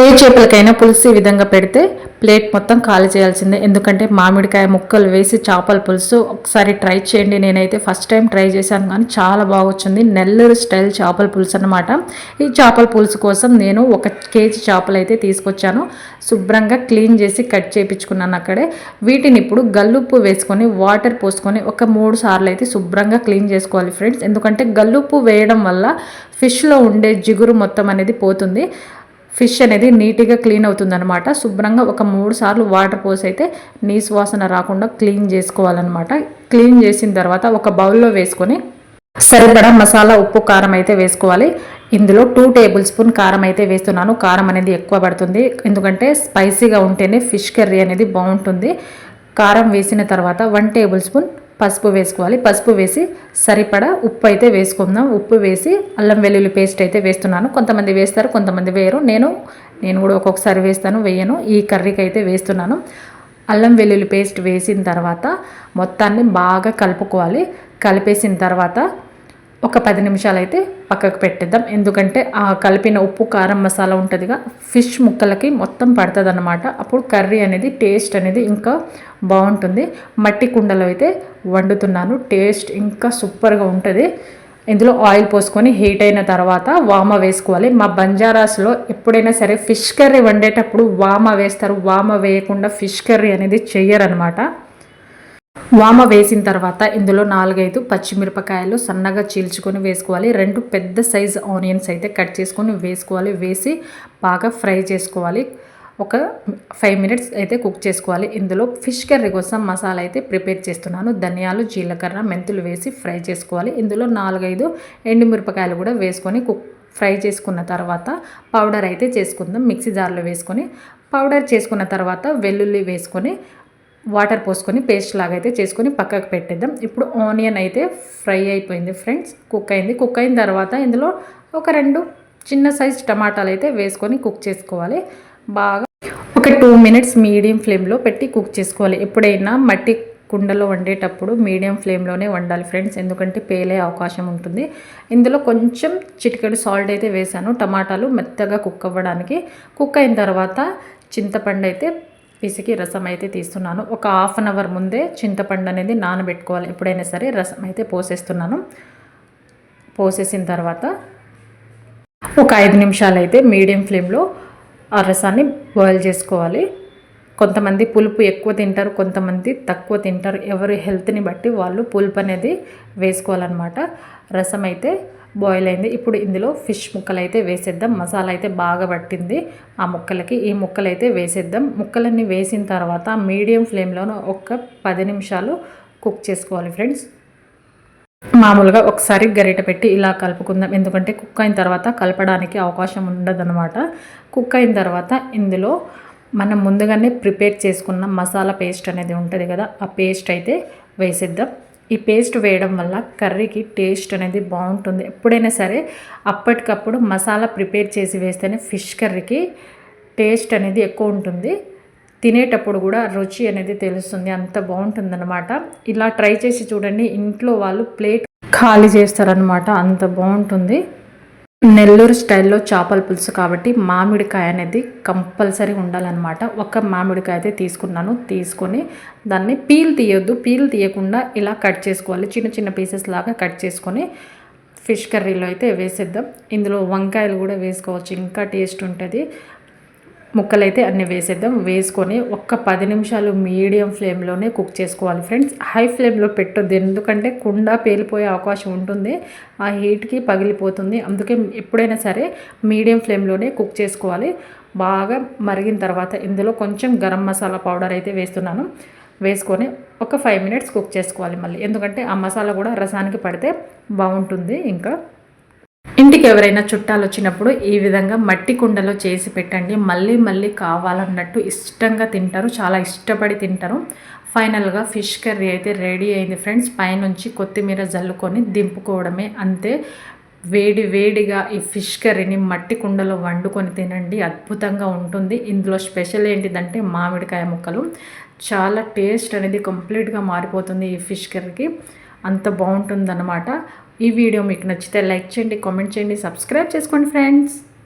ఏ చేపలకైనా పులుసు ఈ విధంగా పెడితే ప్లేట్ మొత్తం ఖాళీ చేయాల్సిందే. ఎందుకంటే మామిడికాయ ముక్కలు వేసి చేపల పులుసు ఒకసారి ట్రై చేయండి. నేనైతే ఫస్ట్ టైం ట్రై చేశాను కానీ చాలా బాగా వచ్చింది. నెల్లూరు స్టైల్ చేపల పులుసు అనమాట ఈ చేపల పులుసు కోసం నేను ఒక కేజీ చేపలు అయితే తీసుకొచ్చాను. శుభ్రంగా క్లీన్ చేసి కట్ చేయించుకున్నాను అక్కడే. వీటిని ఇప్పుడు గల్లుప్పు వేసుకొని వాటర్ పోసుకొని ఒక మూడు సార్లు అయితే శుభ్రంగా క్లీన్ చేసుకోవాలి ఫ్రెండ్స్. ఎందుకంటే గల్లుప్పు వేయడం వల్ల ఫిష్లో ఉండే జిగురు మొత్తం అనేది పోతుంది. ఫిష్ అనేది నీట్గా క్లీన్ అవుతుందన్నమాట. శుభ్రంగా ఒక మూడు సార్లు వాటర్ పోసి అయితే నీసు వాసన రాకుండా క్లీన్ చేసుకోవాలన్నమాట. క్లీన్ చేసిన తర్వాత ఒక బౌల్లో వేసుకొని సరిపడా మసాలా ఉప్పు కారం అయితే వేసుకోవాలి. ఇందులో టూ టేబుల్ స్పూన్ కారం అయితే వేస్తున్నాను. కారం అనేది ఎక్కువ పడుతుంది. ఎందుకంటే స్పైసీగా ఉంటేనే ఫిష్ కర్రీ అనేది బాగుంటుంది. కారం వేసిన తర్వాత వన్ టేబుల్ స్పూన్ పసుపు వేసుకోవాలి. పసుపు వేసి సరిపడా ఉప్పు అయితే వేసుకుందాం. ఉప్పు వేసి అల్లం వెల్లుల్లి పేస్ట్ అయితే వేస్తున్నాను. కొంతమంది వేస్తారు కొంతమంది వేయరు. నేను నేను కూడా ఒక్కొక్కసారి వేస్తాను వేయను. ఈ కర్రీకి అయితే వేస్తున్నాను. అల్లం వెల్లుల్లి పేస్ట్ వేసిన తర్వాత మొత్తాన్ని బాగా కలుపుకోవాలి. కలిపేసిన తర్వాత ఒక పది నిమిషాలు అయితే పక్కకు పెట్టేద్దాం. ఎందుకంటే ఆ కలిపిన ఉప్పు కారం మసాలా ఉంటుందిగా ఫిష్ ముక్కలకి మొత్తం పడుతుంది అనమాట అప్పుడు కర్రీ అనేది టేస్ట్ అనేది ఇంకా బాగుంటుంది. మట్టి కుండలో అయితే వండుతున్నాను. టేస్ట్ ఇంకా సూపర్గా ఉంటుంది. ఇందులో ఆయిల్ పోసుకొని హీట్ అయిన తర్వాత వామ వేసుకోవాలి. మా బంజారాస్లో ఎప్పుడైనా సరే ఫిష్ కర్రీ వండేటప్పుడు వామ వేస్తారు. వామ వేయకుండా ఫిష్ కర్రీ అనేది చెయ్యరనమాట వామ వేసిన తర్వాత ఇందులో నాలుగైదు పచ్చిమిరపకాయలు సన్నగా చీల్చుకొని వేసుకోవాలి. రెండు పెద్ద సైజ్ ఆనియన్స్ అయితే కట్ చేసుకొని వేసుకోవాలి. వేసి బాగా ఫ్రై చేసుకోవాలి. ఒక ఫైవ్ మినిట్స్ అయితే కుక్ చేసుకోవాలి. ఇందులో ఫిష్ కర్రీ కోసం మసాలా అయితే ప్రిపేర్ చేస్తున్నాను. ధనియాలు జీలకర్ర మెంతులు వేసి ఫ్రై చేసుకోవాలి. ఇందులో నాలుగైదు ఎండుమిరపకాయలు కూడా వేసుకొని కుక్ ఫ్రై చేసుకున్న తర్వాత పౌడర్ అయితే చేసుకుందాం. మిక్సీ జార్లో వేసుకొని పౌడర్ చేసుకున్న తర్వాత వెల్లుల్లి వేసుకొని వాటర్ పోసుకొని పేస్ట్ లాగా అయితే చేసుకొని పక్కకు పెట్టేద్దాం. ఇప్పుడు ఆనియన్ అయితే ఫ్రై అయిపోయింది ఫ్రెండ్స్ కుక్ అయింది. కుక్ అయిన తర్వాత ఇందులో ఒక రెండు చిన్న సైజ్ టమాటాలు అయితే వేసుకొని కుక్ చేసుకోవాలి. బాగా ఒక టూ మినిట్స్ మీడియం ఫ్లేమ్లో పెట్టి కుక్ చేసుకోవాలి. ఎప్పుడైనా మట్టి కుండలో వండేటప్పుడు మీడియం ఫ్లేమ్లోనే వండాలి ఫ్రెండ్స్ ఎందుకంటే పేలే అవకాశం ఉంటుంది. ఇందులో కొంచెం చిటికెడు సాల్ట్ అయితే వేసాను టమాటాలు మెత్తగా కుక్ అవ్వడానికి. కుక్ అయిన తర్వాత చింతపండు అయితే పిసికి రసం అయితే తీస్తున్నాను. ఒక హాఫ్ అన్ అవర్ ముందే చింతపండు అనేది నానబెట్టుకోవాలి. ఎప్పుడైనా సరే రసం అయితే పోసేస్తున్నాను. పోసేసిన తర్వాత ఒక ఐదు నిమిషాలు అయితే మీడియం ఫ్లేమ్లో ఆ రసాన్ని బాయిల్ చేసుకోవాలి. కొంతమంది పులుపు ఎక్కువ తింటారు కొంతమంది తక్కువ తింటారు. ఎవరి హెల్త్ని బట్టి వాళ్ళు పులుపు అనేది వేసుకోవాలన్నమాట. రసం అయితే బాయిల్ అయింది. ఇప్పుడు ఇందులో ఫిష్ ముక్కలు అయితే వేసేద్దాం. మసాలా అయితే బాగా పట్టింది ఆ ముక్కలకి. ఈ ముక్కలు అయితే వేసేద్దాం. ముక్కలన్నీ వేసిన తర్వాత మీడియం ఫ్లేమ్లోనూ ఒక పది నిమిషాలు కుక్ చేసుకోవాలి ఫ్రెండ్స్. మామూలుగా ఒకసారి గరిట పెట్టి ఇలా కలుపుకుందాం. ఎందుకంటే కుక్ అయిన తర్వాత కలపడానికి అవకాశం ఉండదన్నమాట. కుక్ అయిన తర్వాత ఇందులో మనం ముందుగానే ప్రిపేర్ చేసుకున్న మసాలా పేస్ట్ అనేది ఉంటుంది కదా ఆ పేస్ట్ అయితే వేసేద్దాం. ఈ పేస్ట్ వేయడం వల్ల కర్రీకి టేస్ట్ అనేది బాగుంటుంది. ఎప్పుడైనా సరే అప్పటికప్పుడు మసాలా ప్రిపేర్ చేసి వేస్తేనే ఫిష్ కర్రీకి టేస్ట్ అనేది ఎక్కువ ఉంటుంది. తినేటప్పుడు కూడా రుచి అనేది తెలుస్తుంది. అంత బాగుంటుందన్నమాట. ఇలా ట్రై చేసి చూడండి. ఇంట్లో వాళ్ళు ప్లేట్ ఖాళీ చేస్తారనమాట అంత బాగుంటుంది. నెల్లూరు స్టైల్లో చేపల పులుసు కాబట్టి మామిడికాయ అనేది కంపల్సరీ ఉండాలన్నమాట. ఒక మామిడికాయ అయితే తీసుకున్నాను. తీసుకొని దాన్ని పీల్ తీయొద్దు. పీల్ తీయకుండా ఇలా కట్ చేసుకోవాలి. చిన్న చిన్న పీసెస్ లాగా కట్ చేసుకొని ఫిష్ కర్రీలో అయితే వేసేద్దాం. ఇందులో వంకాయలు కూడా వేసుకోవచ్చు. ఇంకా టేస్ట్ ఉంటుంది. ముక్కలైతే అన్నీ వేసేద్దాం. వేసుకొని ఒక్క పది నిమిషాలు మీడియం ఫ్లేమ్లోనే కుక్ చేసుకోవాలి ఫ్రెండ్స్. హై ఫ్లేమ్లో పెట్టొద్దు. ఎందుకంటే కుండ పేలిపోయే అవకాశం ఉంటుంది. ఆ హీట్కి పగిలిపోతుంది. అందుకే ఎప్పుడైనా సరే మీడియం ఫ్లేమ్లోనే కుక్ చేసుకోవాలి. బాగా మరిగిన తర్వాత ఇందులో కొంచెం గరం మసాలా పౌడర్ అయితే వేస్తున్నాను. వేసుకొని ఒక ఫైవ్ మినిట్స్ కుక్ చేసుకోవాలి మళ్ళీ. ఎందుకంటే ఆ మసాలా కూడా రసానికి పడితే బాగుంటుంది ఇంకా. ఇంటికి ఎవరైనా చుట్టాలు వచ్చినప్పుడు ఈ విధంగా మట్టి కుండలో చేసి పెట్టండి. మళ్ళీ మళ్ళీ కావాలన్నట్టు ఇష్టంగా తింటారు. చాలా ఇష్టపడి తింటారు. ఫైనల్గా ఫిష్ కర్రీ అయితే రెడీ అయింది ఫ్రెండ్స్. పైనుంచి కొత్తిమీర జల్లుకొని దింపుకోవడమే అంతే. వేడి వేడిగా ఈ ఫిష్ కర్రీని మట్టి కుండలో వండుకొని తినండి. అద్భుతంగా ఉంటుంది. ఇందులో స్పెషల్ ఏంటిదంటే మామిడికాయ ముక్కలు. చాలా టేస్ట్ అనేది కంప్లీట్గా మారిపోతుంది ఈ ఫిష్ కర్రీకి. అంత బాగుంటుందన్నమాట. ఈ వీడియో మీకు నచ్చితే లైక్ చేయండి కామెంట్ చేయండి సబ్స్క్రైబ్ చేసుకోండి ఫ్రెండ్స్.